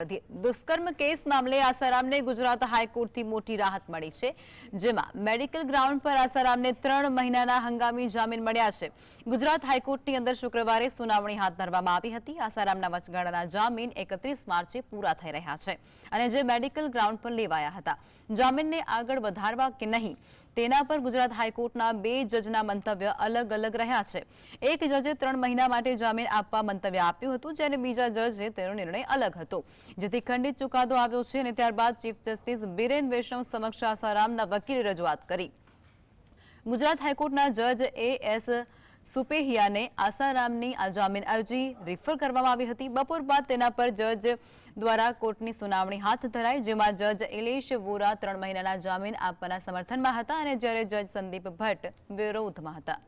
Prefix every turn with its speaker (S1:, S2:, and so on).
S1: દુષ્કર્મ કેસ મામલે આસારામને ગુજરાત હાઈકોર્ટથી મોટી રાહત મળી છે, જેમાં મેડિકલ ગ્રાઉન્ડ પર આસારામને ત્રણ મહિનાના હંગામી જામીન મળ્યા છે. ગુજરાત હાઈકોર્ટની અંદર શુક્રવારે સુનાવણી હાથ ધરવામાં આવી હતી. આસારામના વચગાળાના જામીન એકત્રીસ માર્ચે પૂરા થઈ રહ્યા છે અને જે મેડિકલ ગ્રાઉન્ડ પર લેવાયા હતા. જામીનને આગળ વધારવા કે નહીં, તેના પર ગુજરાત હાઈકોર્ટના બે જજના મંતવ્ય અલગ અલગ રહ્યા છે. એક જજે ત્રણ મહિના માટે જામીન આપવા મંતવ્ય આપ્યું હતું, જ્યારે બીજા જજે તેનો નિર્ણય અલગ હતો. જેથી ખંડિત ચુકાદો આવ્યો છે અને ત્યારબાદ ચીફ જસ્ટિસ બિરેન વૈષ્ણવ સમક્ષ આસારામના વકીલે રજૂઆત કરી. ગુજરાત હાઈકોર્ટના જજ એ એસ સુપેહિયાને આસારામની આ જામીન અરજી રિફર કરવામાં આવી હતી. બપોર બાદ તેના પર જજ દ્વારા કોર્ટની સુનાવણી હાથ ધરાઈ, જેમાં જજ ઇલેશ વોરા ત્રણ મહિનાના જામીન આપવાના સમર્થનમાં હતા અને જ્યારે જજ સંદીપ ભટ્ટ વિરોધમાં હતા.